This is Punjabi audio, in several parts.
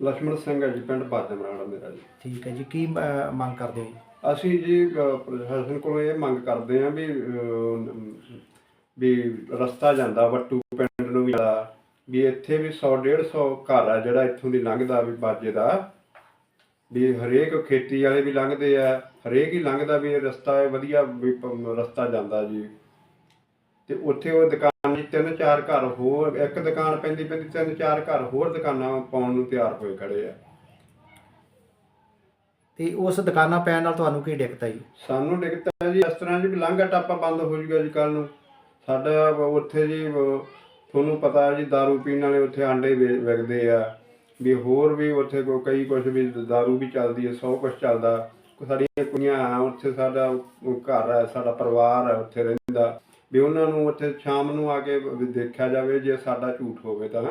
ਲక్ష్ਮਣ ਸਿੰਘ ਹੈ ਜੀ ਪਿੰਡ ਬਾਜਮਰਾਣਾ ਮੇਰਾ ਜੀ। ਠੀਕ ਹੈ ਜੀ ਕੀ ਮੰਗ ਕਰਦੇ ਹੋ ਜੀ? ਅਸੀਂ ਜੀ ਪ੍ਰਸ਼ਾਸਨ ਕੋਲੋਂ ਇਹ ਮੰਗ ਕਰਦੇ ਹਾਂ ਵੀ ਵੀ ਰਸਤਾ ਜਾਂਦਾ ਵੱਟੂ ਪਿੰਡ ਨੂੰ ਵੀ ਜਾਂਦਾ ਵੀ ਇੱਥੇ ਵੀ 100 150 ਘਰ ਆ ਜਿਹੜਾ ਇੱਥੋਂ ਦੀ ਲੰਘਦਾ ਵੀ ਬਾਜੇ ਦਾ। ਵੀ ਹਰੇਕ ਖੇਤੀ ਵਾਲੇ ਵੀ ਲੰਘਦੇ ਆ ਹਰੇਕ ਹੀ ਲੰਘਦਾ ਵੀ ਇਹ ਰਸਤਾ ਇਹ ਵਧੀਆ ਵੀ ਰਸਤਾ ਜਾਂਦਾ ਜੀ। ਤੇ ਉੱਥੇ ਉਹ ਦੁਕਾਨ ਜੀ ਤਿੰਨ ਚਾਰ ਘਰ ਹੋਰ ਇੱਕ ਦੁਕਾਨ ਪੈਂਦੀ ਪੈਂਦੀ ਤਿੰਨ ਚਾਰ ਘਰ ਹੋਰ ਦੁਕਾਨਾਂ ਪਾਉਣ ਨੂੰ ਤਿਆਰ ਹੋਏ ਖੜੇ ਆ ਤੇ ਉਸ ਦੁਕਾਨਾਂ ਪੈਣ ਨਾਲ ਤੁਹਾਨੂੰ ਕੀ ਦਿੱਕਤ ਆਈ ਸਾਨੂੰ ਦਿੱਕਤ ਹੈ ਜੀ ਇਸ ਤਰ੍ਹਾਂ ਜੀ ਵੀ ਲਾਂਘਾ ਟਾਪਾ ਬੰਦ ਹੋ ਜੂਗਾ ਜੀ ਕੱਲ ਨੂੰ ਸਾਡਾ ਉੱਥੇ ਜੀ ਅਹ, ਤੁਹਾਨੂੰ ਪਤਾ ਹੈ ਜੀ दारू ਪੀਣ ਵਾਲੇ ਉੱਥੇ ਆਂਡੇ ਵੇ- ਵਿਕਦੇ ਆ ਵੀ ਹੋਰ ਵੀ ਉੱਥੇ ਕੋ ਕਈ ਕੁਝ ਵੀ दारू ਵੀ ਚੱਲਦੀ ਹੈ ਸੌ ਕੁਝ ਚੱਲਦਾ ਕੋ ਸਾਡੀਆਂ ਕੁੜੀਆਂ ਆ ਉੱਥੇ ਸਾਡਾ ਉਹ ਘਰ ਹੈ ਸਾਡਾ ਪਰਿਵਾਰ ਹੈ ਉੱਥੇ ਰਹਿੰਦਾ ਵੀ ਉਹਨਾਂ ਨੂੰ ਉੱਥੇ ਸ਼ਾਮ ਨੂੰ ਆ ਕੇ ਵੀ ਦੇਖਿਆ ਜਾਵੇ ਜੇ ਸਾਡਾ ਝੂਠ ਹੋਵੇ ਤਾਂ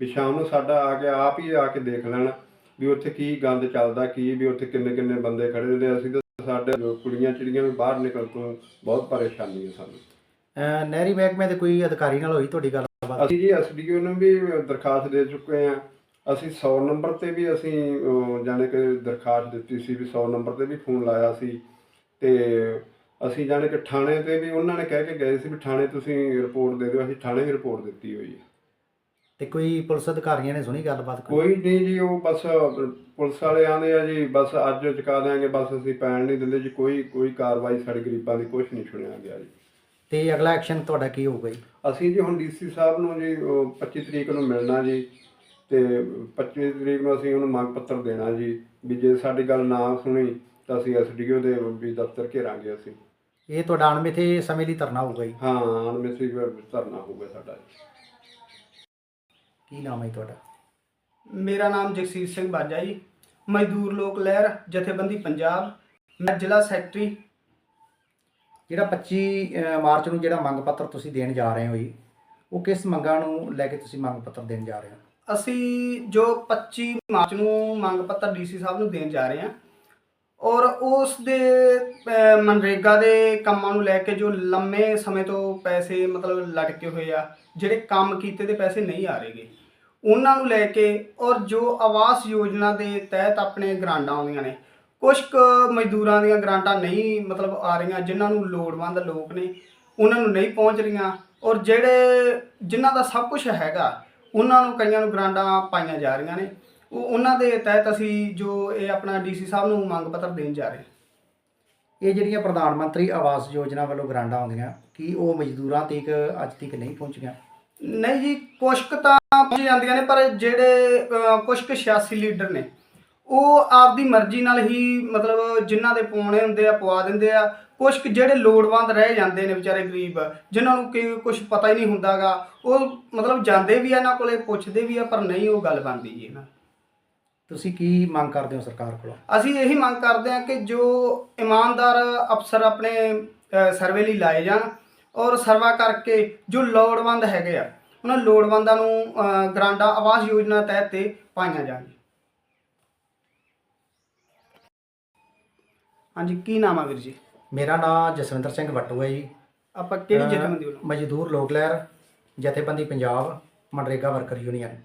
ਵੀ ਸ਼ਾਮ ਨੂੰ ਸਾਡਾ ਆ ਕੇ ਆਪ ਹੀ ਆ ਕੇ ਦੇਖ ਲੈਣ ਵੀ ਉੱਥੇ ਕੀ ਗੰਦ ਚੱਲਦਾ ਕੀ ਵੀ ਉੱਥੇ ਕਿੰਨੇ ਕਿੰਨੇ ਬੰਦੇ ਖੜੇ ਹੁੰਦੇ ਅਸੀਂ ਤਾਂ ਸਾਡੇ ਕੁੜੀਆਂ ਚਿੜੀਆਂ ਵੀ ਬਾਹਰ ਨਿਕਲ ਤੋਂ ਬਹੁਤ ਪਰੇਸ਼ਾਨੀ ਹੈ ਸਾਨੂੰ। ਨਹਿਰੀ ਮਹਿਕਮੇ ਦੇ ਕੋਈ ਅਧਿਕਾਰੀ ਨਾਲ ਹੋਈ ਤੁਹਾਡੀ ਗੱਲਬਾਤ? ਅਸੀਂ ਜੀ ਐਸਡੀਓ ਨੂੰ ਵੀ ਦਰਖਾਸਤ ਦੇ ਚੁੱਕੇ ਹਾਂ। ਅਸੀਂ 100 ਨੰਬਰ ਤੇ ਵੀ ਅਸੀਂ ਜਾਣੀ ਕਿ ਦਰਖਾਸਤ ਦਿੱਤੀ ਸੀ ਵੀ 100 ਨੰਬਰ ਤੇ ਵੀ ਫੋਨ ਲਾਇਆ ਸੀ। ਤੇ ਅਸੀਂ ਜਾਣੀ ਕਿ ਥਾਣੇ ਤੇ ਵੀ ਉਹਨਾਂ ਨੇ ਕਹਿ ਕੇ ਗਏ ਸੀ ਵੀ ਥਾਣੇ ਤੁਸੀਂ ਰਿਪੋਰਟ ਦੇ ਦਿਓ ਅਸੀਂ ਥਾਣੇ ਵੀ ਰਿਪੋਰਟ ਦਿੱਤੀ ਹੋਈ ਹੈ। ਤੇ ਕੋਈ ਪੁਲਿਸ ਅਧਿਕਾਰੀਆਂ ਨੇ ਸੁਣੀ ਗੱਲਬਾਤ ਕੋਈ? ਨਹੀਂ ਜੀ ਉਹ ਬਸ ਪੁਲਿਸ ਵਾਲੇ ਆਂਦੇ ਆ ਜੀ ਬਸ ਅੱਜ ਚੁਕਾ ਦਿਆਂਗੇ ਬਸ ਅਸੀਂ ਪੈਣ ਨਹੀਂ ਦਿੰਦੇ ਜੀ ਕੋਈ ਕੋਈ ਕਾਰਵਾਈ ਸਾਡੇ ਗਰੀਬਾਂ ਦੀ ਕੁਝ ਨਹੀਂ ਸੁਣਿਆ ਗਿਆ ਜੀ। ਤੇ ਅਗਲਾ ਐਕਸ਼ਨ ਤੁਹਾਡਾ ਕੀ ਹੋਊਗਾ ਜੀ? ਅਸੀਂ ਜੀ ਹੁਣ ਡੀਸੀ ਸਾਹਿਬ ਨੂੰ ਜੀ ਉਹ 25 ਤਰੀਕ ਨੂੰ ਮਿਲਣਾ ਜੀ ਤੇ 25 ਤਰੀਕ ਨੂੰ ਅਸੀਂ ਉਹਨੂੰ ਮੰਗ ਪੱਤਰ ਦੇਣਾ ਜੀ ਵੀ ਜੇ ਸਾਡੀ ਗੱਲ ਨਾ ਸੁਣੀ ਤਾਂ ਅਸੀਂ ਐਸਡੀਓ ਦੇ ਵੀ ਦਫ਼ਤਰ ਘੇਰਾਂਗੇ ਅਸੀਂ। ਇਹ ਤੁਹਾਡਾ ਅਣਮਿੱਥੇ ਸਮੇਂ ਲਈ ਧਰਨਾ ਹੋਊਗਾ ਜੀ। ਹਾਂ ਅਨਮਿੱਥੇ ਧਰਨਾ ਹੋਊਗਾ ਸਾਡਾ। ਕੀ ਨਾਮ ਹੈ ਜੀ ਤੁਹਾਡਾ? ਮੇਰਾ ਨਾਮ ਜਗਸੀਰ ਸਿੰਘ ਬਾਜਾ ਜੀ। ਮਜ਼ਦੂਰ ਲੋਕ ਲਹਿਰ ਜਥੇਬੰਦੀ ਪੰਜਾਬ। ਮੈਂ ਜ਼ਿਲ੍ਹਾ ਸੈਕਟਰੀ। ਜਿਹੜਾ 25 ਅਹ, ਮਾਰਚ ਨੂੰ ਜਿਹੜਾ ਮੰਗ ਪੱਤਰ ਤੁਸੀਂ ਦੇਣ ਜਾ ਰਹੇ ਹੋ ਜੀ ਉਹ ਕਿਸ ਮੰਗਾਂ ਨੂੰ ਲੈ ਕੇ ਤੁਸੀਂ ਮੰਗ ਪੱਤਰ ਦੇਣ ਜਾ ਰਹੇ ਹੋ? ਅਸੀਂ ਜੋ 25 ਮਾਰਚ ਨੂੰ ਮੰਗ ਪੱਤਰ ਡੀਸੀ ਸਾਹਿਬ ਨੂੰ ਦੇਣ ਜਾ ਰਹੇ ਹਾਂ ਔਰ ਉਸ ਦੇ ਮਨਰੇਗਾ ਦੇ ਕੰਮਾਂ ਨੂੰ ਲੈ ਕੇ ਜੋ ਲੰਮੇ ਸਮੇਂ ਤੋਂ ਪੈਸੇ ਮਤਲਬ ਲਟਕੇ ਹੋਏ ਆ, ਜਿਹੜੇ ਕੰਮ ਕੀਤੇ ਦੇ ਪੈਸੇ ਨਹੀਂ ਆ ਰਹੇਗੇ ਉਹਨਾਂ ਨੂੰ ਲੈ ਕੇ ਔਰ ਜੋ ਆਵਾਸ ਯੋਜਨਾ ਦੇ ਤਹਿਤ ਆਪਣੇ ਗ੍ਰਾਂਟਾਂ ਆਉਂਦੀਆਂ ਨੇ ਕੁਝ ਕੁ ਮਜ਼ਦੂਰਾਂ ਦੀਆਂ ਗ੍ਰਾਂਟਾਂ ਨਹੀਂ ਮਤਲਬ ਆ ਰਹੀਆਂ, ਜਿਨ੍ਹਾਂ ਨੂੰ ਲੋੜਵੰਦ ਲੋਕ ਨੇ, ਉਹਨਾਂ ਨੂੰ ਨਹੀਂ ਪਹੁੰਚ ਰਹੀਆਂ। ਔਰ ਜਿਹੜੇ, ਜਿਨ੍ਹਾਂ ਦਾ ਸਭ ਕੁਝ ਹੈਗਾ, ਉਹਨਾਂ ਨੂੰ ਕਈਆਂ ਨੂੰ ਗ੍ਰਾਂਟਾਂ ਪਾਈਆਂ ਜਾ ਰਹੀਆਂ ਨੇ। ਉਹ ਉਹਨਾਂ ਦੇ ਤਹਿਤ ਅਸੀਂ ਜੋ ਇਹ ਆਪਣਾ ਡੀਸੀ ਸਾਹਿਬ ਨੂੰ ਮੰਗ ਪੱਤਰ ਦੇਣ ਜਾ ਰਹੇ ਇਹ ਜਿਹੜੀਆਂ ਪ੍ਰਧਾਨ ਮੰਤਰੀ ਆਵਾਸ ਯੋਜਨਾ ਵੱਲੋਂ ਗ੍ਰਾਂਟਾਂ ਆਉਂਦੀਆਂ ਕੀ ਉਹ ਮਜ਼ਦੂਰਾਂ ਤੱਕ ਅੱਜ ਤੱਕ ਨਹੀਂ ਪਹੁੰਚੀਆਂ? ਨਹੀਂ ਜੀ ਕੁਛ ਕੁ ਤਾਂ ਪਹੁੰਚ ਜਾਂਦੀਆਂ ਨੇ ਪਰ ਜਿਹੜੇ ਅਹ, ਕੁਛ ਕੁ ਸਿਆਸੀ ਲੀਡਰ ਨੇ ਉਹ ਆਪਦੀ ਮਰਜ਼ੀ ਨਾਲ ਹੀ ਮਤਲਬ ਜਿਨ੍ਹਾਂ ਦੇ ਪਾਉਣੇ ਹੁੰਦੇ ਆ ਪਵਾ ਦਿੰਦੇ ਆ। ਕੁਛ ਕੁ ਜਿਹੜੇ ਲੋੜਵੰਦ ਰਹਿ ਜਾਂਦੇ ਨੇ ਵਿਚਾਰੇ ਗਰੀਬ ਜਿਨ੍ਹਾਂ ਨੂੰ ਕਿ ਕੁਝ ਪਤਾ ਹੀ ਨਹੀਂ ਹੁੰਦਾਗਾ ਉਹ ਮਤਲਬ ਜਾਂਦੇ ਵੀ ਆ ਇਹਨਾਂ ਕੋਲੇ ਪੁੱਛਦੇ ਵੀ ਆ ਪਰ ਨਹੀਂ ਉਹ ਗੱਲ ਬਣਦੀ ਜੀ ਇਹਨਾਂ ਤੁਸੀਂ ਕੀ ਮੰਗ ਕਰਦੇ ਹੋ ਸਰਕਾਰ ਕੋਲੋਂ? ਅਸੀਂ ਇਹੀ ਮੰਗ ਕਰਦੇ ਹਾਂ ਕਿ ਜੋ ਇਮਾਨਦਾਰ ਅਫਸਰ ਆਪਣੇ ਸਰਵੇ ਲਈ ਲਾਏ ਜਾਣ ਔਰ ਸਰਵਾ ਕਰਕੇ ਜੋ ਲੋੜਵੰਦ ਹੈਗੇ ਆ ਉਹਨਾਂ ਲੋੜਵੰਦਾਂ ਨੂੰ ਅ, ਗ੍ਰਾਂਟਾਂ ਆਵਾਸ ਯੋਜਨਾ ਤਹਿਤ ਤੇ ਪਾਈਆਂ ਜਾਣ। ਹਾਂਜੀ ਕੀ ਨਾਮ ਆ ਵੀਰ ਜੀ? ਮੇਰਾ ਨਾਮ ਜਸਵਿੰਦਰ ਸਿੰਘ ਵੱਟੂ ਹੈ ਜੀ। ਆਪਾਂ ਕਿਹੜੀ ਜਥੇਬੰਦੀ ਵੱਲੋਂ? ਮਜ਼ਦੂਰ ਲੋਕ ਲਹਿਰ ਜਥੇਬੰਦੀ ਪੰਜਾਬ ਮਨਰੇਗਾ ਵਰਕਰ ਯੂਨੀਅਨ।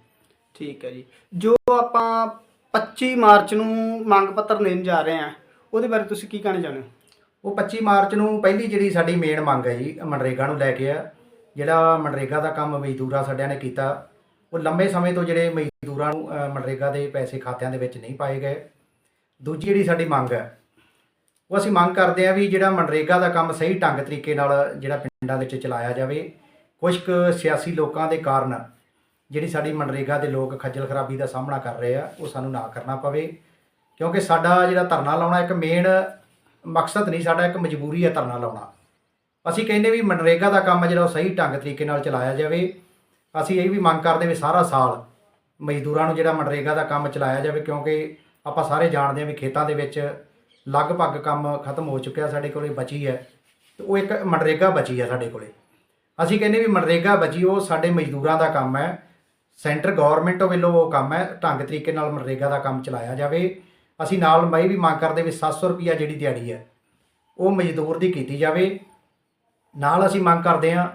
ਠੀਕ ਹੈ ਜੀ। ਜੋ ਆਪਾਂ 25 ਮਾਰਚ ਨੂੰ ਮੰਗ ਪੱਤਰ ਦੇਣ ਜਾ ਰਹੇ ਹਾਂ। ਉਹਦੇ ਬਾਰੇ ਤੁਸੀਂ ਕੀ ਕਹਿਣਾ ਚਾਹੁੰਦੇ ਹੋ? ਉਹ 25 ਮਾਰਚ ਨੂੰ ਪਹਿਲੀ ਜਿਹੜੀ ਸਾਡੀ ਮੇਨ ਮੰਗ ਹੈ ਜੀ ਮਨਰੇਗਾ ਨੂੰ ਲੈ ਕੇ ਆ। ਜਿਹੜਾ ਮਨਰੇਗਾ ਦਾ ਕੰਮ ਮਜ਼ਦੂਰਾਂ ਸਾਡਿਆਂ ਨੇ ਕੀਤਾ ਉਹ ਲੰਬੇ ਸਮੇਂ ਤੋਂ ਜਿਹੜੇ ਮਜ਼ਦੂਰਾਂ ਨੂੰ ਅ, ਮਨਰੇਗਾ ਦੇ ਪੈਸੇ ਖਾਤਿਆਂ ਦੇ ਵਿੱਚ ਨਹੀਂ ਪਾਏ ਗਏ। ਦੂਜੀ ਜਿਹੜੀ ਸਾਡੀ ਮੰਗ ਹੈ ਉਹ ਅਸੀਂ ਮੰਗ ਕਰਦੇ ਆ ਵੀ ਜਿਹੜਾ ਮਨਰੇਗਾ ਦਾ ਕੰਮ ਸਹੀ ਢੰਗ ਤਰੀਕੇ ਨਾਲ ਜਿਹੜਾ ਪਿੰਡਾਂ ਵਿੱਚ ਚਲਾਇਆ ਜਾਵੇ ਕੁਝ ਕੁ ਸਿਆਸੀ ਲੋਕਾਂ ਦੇ ਕਾਰਨ ਜਿਹੜੀ ਸਾਡੀ ਮਨਰੇਗਾ ਦੇ ਲੋਕ ਖੱਜਲ ਖਰਾਬੀ ਦਾ ਸਾਹਮਣਾ ਕਰ ਰਹੇ ਆ, ਉਹ ਸਾਨੂੰ ਨਾ ਕਰਨਾ ਪਵੇ। ਕਿਉਂਕਿ ਸਾਡਾ ਜਿਹੜਾ ਧਰਨਾ ਲਾਉਣਾ ਇੱਕ ਮੇਨ ਮਕਸਦ ਨਹੀਂ, ਸਾਡਾ ਇੱਕ ਮਜਬੂਰੀ ਹੈ ਧਰਨਾ ਲਾਉਣਾ। ਅਸੀਂ ਕਹਿੰਦੇ ਵੀ ਮਨਰੇਗਾ ਦਾ ਕੰਮ ਜਿਹੜਾ ਉਹ ਸਹੀ ਢੰਗ ਤਰੀਕੇ ਨਾਲ ਚਲਾਇਆ ਜਾਵੇ। ਅਸੀਂ ਇਹ ਵੀ ਮੰਗ ਕਰਦੇ ਵੀ ਸਾਰਾ ਸਾਲ ਮਜ਼ਦੂਰਾਂ ਨੂੰ ਜਿਹੜਾ ਮਨਰੇਗਾ ਦਾ ਕੰਮ ਚਲਾਇਆ ਜਾਵੇ, ਕਿਉਂਕਿ ਆਪਾਂ ਸਾਰੇ ਜਾਣਦੇ ਹਾਂ ਵੀ ਖੇਤਾਂ ਦੇ ਵਿੱਚ ਲਗਭਗ ਕੰਮ ਖਤਮ ਹੋ ਚੁੱਕਿਆ ਸਾਡੇ ਕੋਲੇ, ਬਚੀ ਹੈ। ਤੇ ਉਹ ਇੱਕ ਮਨਰੇਗਾ ਬਚੀ ਹੈ ਸਾਡੇ ਕੋਲੇ। ਅਸੀਂ ਕਹਿੰਦੇ ਵੀ ਮਨਰੇਗਾ ਬਚੀ, ਉਹ ਸਾਡੇ ਮਜ਼ਦੂਰਾਂ ਦਾ ਕੰਮ ਹੈ। ਸੈਂਟਰ ਗਵਰਨਮੈਂਟ ਵੱਲੋਂ ਉਹ ਕੰਮ ਹੈ, ਢੰਗ ਤਰੀਕੇ ਨਾਲ ਮਨਰੇਗਾ ਦਾ ਕੰਮ ਚਲਾਇਆ ਜਾਵੇ। ਅਸੀਂ ਨਾਲ ਮੈਂ ਵੀ ਮੰਗ ਕਰਦੇ ਵੀ 700 ਰੁਪਿਆ ਜਿਹੜੀ ਦਿਹਾੜੀ ਹੈ, ਉਹ ਮਜ਼ਦੂਰ ਦੀ ਕੀਤੀ ਜਾਵੇ। ਨਾਲ ਅਸੀਂ ਮੰਗ ਕਰਦੇ ਹਾਂ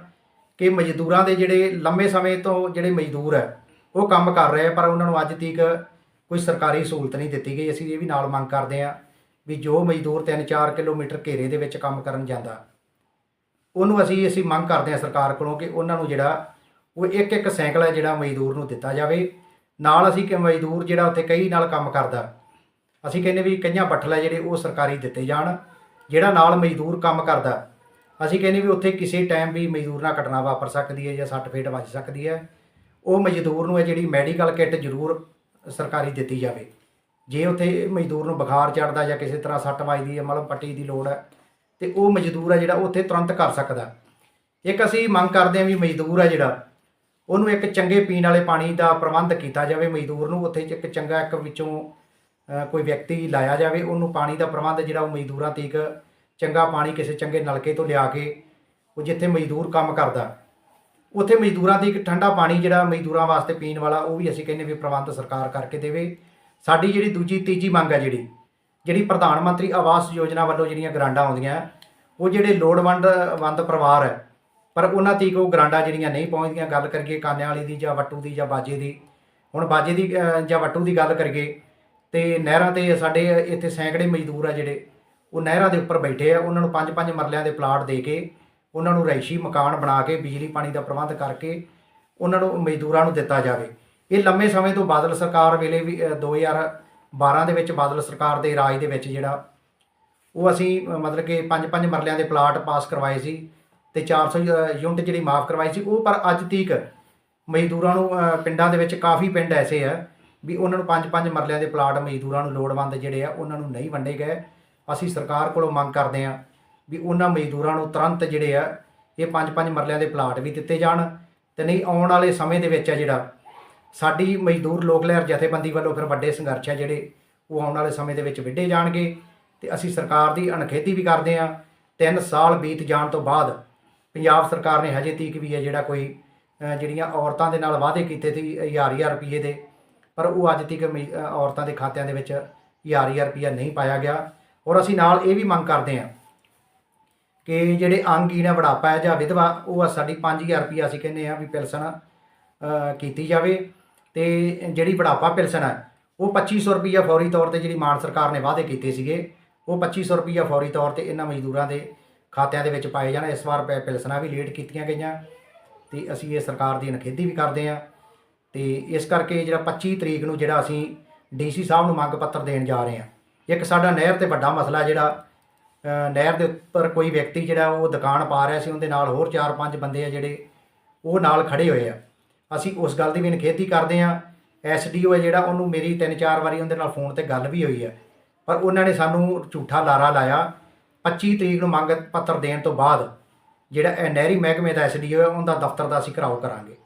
ਕਿ ਮਜ਼ਦੂਰਾਂ ਦੇ ਜਿਹੜੇ ਲੰਮੇ ਸਮੇਂ ਤੋਂ ਜਿਹੜੇ ਮਜ਼ਦੂਰ ਹੈ, ਉਹ ਕੰਮ ਕਰ ਰਹੇ ਆ ਪਰ ਉਹਨਾਂ ਨੂੰ ਅੱਜ ਤੱਕ ਕੋਈ ਸਰਕਾਰੀ ਸਹੂਲਤ ਨਹੀਂ ਦਿੱਤੀ ਗਈ। ਅਸੀਂ ਇਹ ਵੀ ਨਾਲ ਮੰਗ ਕਰਦੇ ਹਾਂ ਵੀ ਜੋ ਮਜ਼ਦੂਰ 3-4 ਕਿਲੋਮੀਟਰ ਘੇਰੇ ਦੇ ਵਿੱਚ ਕੰਮ ਕਰਨ ਜਾਂਦਾ, ਉਹਨੂੰ ਅਸੀਂ ਅਸੀਂ ਮੰਗ ਕਰਦੇ ਹਾਂ ਸਰਕਾਰ ਕੋਲੋਂ ਕਿ ਉਹਨਾਂ ਨੂੰ ਜਿਹੜਾ ਉਹ ਇੱਕ ਇੱਕ ਸਾਈਕਲ ਹੈ ਜਿਹੜਾ ਮਜ਼ਦੂਰ ਨੂੰ ਦਿੱਤਾ ਜਾਵੇ। ਨਾਲ ਅਸੀਂ ਕਿ ਮਜ਼ਦੂਰ ਜਿਹੜਾ ਉੱਥੇ ਕਈ ਨਾਲ ਕੰਮ ਕਰਦਾ। ਅਸੀਂ ਕਹਿੰਦੇ ਵੀ ਕਈਆਂ ਬੱਠਲ ਹੈ ਜਿਹੜੇ ਉਹ ਸਰਕਾਰੀ ਦਿੱਤੇ ਜਾਣ, ਜਿਹੜਾ ਨਾਲ ਮਜ਼ਦੂਰ ਕੰਮ ਕਰਦਾ। ਅਸੀਂ ਕਹਿੰਦੇ ਵੀ ਉੱਥੇ ਕਿਸੇ ਟਾਈਮ ਵੀ ਮਜ਼ਦੂਰ ਨਾਲ ਘਟਨਾ ਵਾਪਰ ਸਕਦੀ ਹੈ ਜਾਂ ਸੱਟ ਫੇਟ ਵੱਜ ਸਕਦੀ ਹੈ। ਉਹ ਮਜ਼ਦੂਰ ਨੂੰ ਹੈ ਜਿਹੜੀ ਮੈਡੀਕਲ ਕਿੱਟ ਜ਼ਰੂਰ ਸਰਕਾਰੀ ਦਿੱਤੀ ਜਾਵੇ। ਜੇ ਉੱਥੇ ਮਜ਼ਦੂਰ ਨੂੰ ਬੁਖਾਰ ਚੜਦਾ ਜਾਂ ਕਿਸੇ ਤਰ੍ਹਾਂ ਸੱਟ ਵੱਜਦੀ ਹੈ ਮਤਲਬ ਪੱਟੀ ਦੀ ਲੋੜ ਹੈ, ਤੇ ਉਹ ਮਜ਼ਦੂਰ ਹੈ ਜਿਹੜਾ ਉੱਥੇ ਤੁਰੰਤ ਕਰ ਸਕਦਾ। ਇੱਕ ਅਸੀਂ ਮੰਗ ਕਰਦੇ ਹਾਂ ਵੀ ਮਜ਼ਦੂਰ ਹੈ ਜਿਹੜਾ ਉਹਨੂੰ ਇੱਕ ਚੰਗੇ ਪੀਣ ਵਾਲੇ ਪਾਣੀ ਦਾ ਪ੍ਰਬੰਧ ਕੀਤਾ ਜਾਵੇ, ਮਜ਼ਦੂਰ ਨੂੰ ਉੱਥੇ ਇੱਕ ਚੰਗਾ ਇੱਕ ਵਿੱਚੋਂ ਕੋਈ ਵਿਅਕਤੀ ਲਾਇਆ ਜਾਵੇ, ਉਹਨੂੰ ਪਾਣੀ ਦਾ ਪ੍ਰਬੰਧ ਜਿਹੜਾ ਉਹ ਮਜ਼ਦੂਰਾਂ ਤੀਕ ਚੰਗਾ ਪਾਣੀ ਕਿਸੇ ਚੰਗੇ ਨਲਕੇ ਤੋਂ ਲਿਆ ਕੇ ਉਹ ਜਿੱਥੇ ਮਜ਼ਦੂਰ ਕੰਮ ਕਰਦਾ। ਉੱਥੇ ਮਜ਼ਦੂਰਾਂ ਦੀ ਇੱਕ ਠੰਡਾ ਪਾਣੀ ਜਿਹੜਾ ਮਜ਼ਦੂਰਾਂ ਵਾਸਤੇ ਪੀਣ ਵਾਲਾ, ਉਹ ਵੀ ਅਸੀਂ ਕਹਿੰਦੇ ਵੀ ਪ੍ਰਬੰਧ ਸਰਕਾਰ ਕਰਕੇ ਦੇਵੇ। ਸਾਡੀ ਜਿਹੜੀ ਦੂਜੀ, ਤੀਜੀ ਮੰਗ ਹੈ ਜਿਹੜੀ ਜਿਹੜੀ ਪ੍ਰਧਾਨ ਮੰਤਰੀ ਆਵਾਸ ਯੋਜਨਾ ਵੱਲੋਂ ਜਿਹੜੀਆਂ ਗਰਾਂਟਾਂ ਆਉਂਦੀਆਂ, ਉਹ ਜਿਹੜੇ ਲੋੜਵੰਦ, ਵੰਦ ਪਰਿਵਾਰ ਹੈ ਪਰ ਉਹਨਾਂ ਤੀਕ ਉਹ ਗਰਾਂਡਾਂ ਜਿਹੜੀਆਂ ਨਹੀਂ ਪਹੁੰਚਦੀਆਂ ਗੱਲ ਕਰੀਏ ਕਾਨਿਆਂ ਵਾਲੀ ਦੀ ਜਾਂ ਵੱਟੂ ਦੀ ਜਾਂ ਬਾਜੇ ਦੀ। ਹੁਣ ਬਾਜੇ ਦੀ ਜਾਂ ਵੱਟੂ ਦੀ ਗੱਲ ਕਰੀਏ ਤੇ ਨਹਿਰਾਂ ਤੇ ਸਾਡੇ ਇੱਥੇ ਸੈਂਕੜੇ ਮਜ਼ਦੂਰ ਆ ਜਿਹੜੇ ਉਹ ਨਹਿਰਾਂ ਦੇ ਉੱਪਰ ਬੈਠੇ ਆ। ਉਹਨਾਂ ਨੂੰ ਪੰਜ ਪੰਜ ਮਰਲਿਆਂ ਦੇ ਪਲਾਟ ਦੇ ਕੇ ਉਹਨਾਂ ਨੂੰ ਰੈਸ਼ੀ ਮਕਾਨ ਬਣਾ ਕੇ ਬਿਜਲੀ ਪਾਣੀ ਦਾ ਪ੍ਰਬੰਧ ਕਰਕੇ ਉਹਨਾਂ ਨੂੰ ਮਜ਼ਦੂਰਾਂ ਨੂੰ ਦਿੱਤਾ ਜਾਵੇ। ਇਹ ਲੰਮੇ ਸਮੇਂ ਤੋਂ ਬਾਦਲ ਸਰਕਾਰ ਵੇਲੇ ਵੀ ਅ, 2012 ਦੇ ਵਿੱਚ ਬਾਦਲ ਸਰਕਾਰ ਦੇ ਰਾਜ ਦੇ ਵਿੱਚ ਜਿਹੜਾ ਉਹ ਅਸੀਂ ਮਤਲਬ ਕਿ ਪੰਜ ਪੰਜ ਮਰਲਿਆਂ ਦੇ ਪਲਾਟ ਪਾਸ ਕਰਵਾਏ ਸੀ। ਤੇ 400 ਯੂ- ਯੂਨਿਟ ਜਿਹੜੀ ਮਾਫ ਕਰਵਾਈ ਸੀ, ਉਹ ਪਰ ਅੱਜ ਤੀਕ ਮਜ਼ਦੂਰਾਂ ਨੂੰ ਪਿੰਡਾਂ ਦੇ ਵਿੱਚ ਕਾਫੀ ਪਿੰਡ ਐਸੇ ਆ ਵੀ ਉਹਨਾਂ ਨੂੰ ਪੰਜ ਪੰਜ ਮਰਲਿਆਂ ਦੇ ਪਲਾਟ ਮਜ਼ਦੂਰਾਂ ਨੂੰ ਲੋੜਵੰਦ ਜਿਹੜੇ ਆ, ਉਹਨਾਂ ਨੂੰ ਨਹੀਂ ਵੰਡੇ ਗਏ। ਅਸੀਂ ਸਰਕਾਰ ਕੋਲੋਂ ਮੰਗ ਕਰਦੇ ਆ ਵੀ ਉਹਨਾਂ ਮਜ਼ਦੂਰਾਂ ਨੂੰ ਤੁਰੰਤ ਜਿਹੜੇ ਆ, ਇਹ ਪੰਜ ਪੰਜ ਮਰਲਿਆਂ ਦੇ ਪਲਾਟ ਵੀ ਦਿੱਤੇ ਜਾਣ ਤੇ ਨਹੀਂ, ਆਉਣ ਵਾਲੇ ਸਮੇਂ ਦੇ ਵਿੱਚ ਆ ਜਿਹੜਾ ਸਾਡੀ ਮਜ਼ਦੂਰ ਲੋਕ ਲਹਿਰ ਜਥੇਬੰਦੀ ਵੱਲੋਂ ਫਿਰ ਵੱਡੇ ਸੰਘਰਸ਼ ਆ ਜਿਹੜੇ, ਉਹ ਆਉਣ ਵਾਲੇ ਸਮੇਂ ਦੇ ਵਿੱਚ ਵਿੱਢੇ ਜਾਣਗੇ ਤੇ ਅਸੀਂ ਸਰਕਾਰ ਦੀ ਅਣਖੇਤੀ ਵੀ ਕਰਦੇ ਆ 3 ਸਾਲ ਬੀਤ ਜਾਣ ਤੋਂ ਬਾਅਦ ਪੰਜਾਬ ਸਰਕਾਰ ਨੇ ਹਜੇ ਤੀਕ ਵੀ ਹੈ ਜਿਹੜਾ ਕੋਈ ਜਿਹੜੀਆਂ ਔਰਤਾਂ ਦੇ ਨਾਲ ਵਾਅਦੇ ਕੀਤੇ ਸੀ ਹਜ਼ਾਰ ਹਜ਼ਾਰ ਰੁਪਏ ਦੇ, ਪਰ ਉਹ ਅੱਜ ਤੱਕ ਮਈ- ਔਰਤਾਂ ਦੇ ਖਾਤਿਆਂ ਦੇ ਵਿੱਚ ਹਜ਼ਾਰ ਹਜ਼ਾਰ ਰੁਪਇਆ ਨਹੀਂ ਪਾਇਆ ਗਿਆ। ਔਰ ਅਸੀਂ ਨਾਲ ਇਹ ਵੀ ਮੰਗ ਕਰਦੇ ਹਾਂ ਕਿ ਜਿਹੜੇ ਅੰਗਹੀਣ ਹੈ ਬੁਢਾਪਾ ਹੈ ਜਾਂ ਵਿਧਵਾ, ਉਹ ਆ ਸਾਡੀ 5000 ਰੁਪਇਆ ਅਸੀਂ ਕਹਿੰਦੇ ਆ ਵੀ ਪਿਲਸਣ ਕੀਤੀ ਜਾਵੇ। ਤੇ ਜਿਹੜੀ ਬੁਢਾਪਾ ਪਿਲਸਣ ਹੈ, ਉਹ 2500 ਰੁਪਇਆ ਫੌਰੀ ਤੌਰ ਤੇ ਜਿਹੜੀ ਮਾਨ ਸਰਕਾਰ ਨੇ ਵਾਅਦੇ ਕੀਤੇ ਸੀਗੇ, ਉਹ 2500 ਰੁਪਇਆ ਫੌਰੀ ਤੌਰ ਤੇ ਇਹਨਾਂ ਮਜ਼ਦੂਰਾਂ ਦੇ ਖਾਤਿਆਂ ਦੇ ਵਿੱਚ ਪਾਏ ਜਾਣ। ਇਸ ਵਾਰ ਪੈ- ਪਿਲਸਣਾਂ ਵੀ ਲੇਟ ਕੀਤੀਆਂ ਗਈਆਂ ਤੇ ਅਸੀਂ ਇਹ ਸਰਕਾਰ ਦੀ ਅਣਖੇਦੀ ਵੀ ਕਰਦੇ ਹਾਂ। ਤੇ ਇਸ ਕਰਕੇ ਜਿਹੜਾ 25 ਤਰੀਕ ਨੂੰ ਜਿਹੜਾ ਅਸੀਂ ਡੀਸੀ ਸਾਹਿਬ ਨੂੰ ਮੰਗ ਪੱਤਰ ਦੇਣ ਜਾ ਰਹੇ ਹਾਂ। ਇੱਕ ਸਾਡਾ ਨਹਿਰ ਤੇ ਵੱਡਾ ਮਸਲਾ ਜਿਹੜਾ ਅ, ਨਹਿਰ ਦੇ ਉੱਪਰ ਕੋਈ ਵਿਅਕਤੀ ਜਿਹੜਾ ਉਹ ਦੁਕਾਨ ਪਾ ਰਿਹਾ ਸੀ ਉਹਦੇ ਨਾਲ ਹੋਰ 4-5 ਬੰਦੇ ਆ ਜਿਹੜੇ ਉਹ ਨਾਲ ਖੜੇ ਹੋਏ ਆ। ਅਸੀਂ ਉਸ ਗੱਲ ਦੀ ਵੀ ਨਿਖੇਧੀ ਕਰਦੇ ਹਾਂ। ਐਸਡੀਓ ਹੈ ਜਿਹੜਾ ਉਹਨੂੰ ਮੇਰੀ 3-4 ਵਾਰੀ ਉਹਦੇ ਨਾਲ ਫੋਨ ਤੇ ਗੱਲ ਵੀ ਹੋਈ ਆ। ਪਰ ਉਹਨਾਂ ਨੇ ਸਾਨੂੰ ਝੂਠਾ ਲਾਰਾ ਲਾਇਆ। 25 ਤਰੀਕ ਨੂੰ ਮੰਗ ਪੱਤਰ ਦੇਣ ਤੋਂ ਬਾਅਦ ਜਿਹੜਾ ਇਹ ਨਹਿਰੀ ਮਹਿਕਮੇ ਦਾ ਐਸਡੀਓ ਹੈ, ਉਹਦਾ ਦਫ਼ਤਰ ਦਾ ਅਸੀਂ ਘਰਾਓ ਕਰਾਂਗੇ।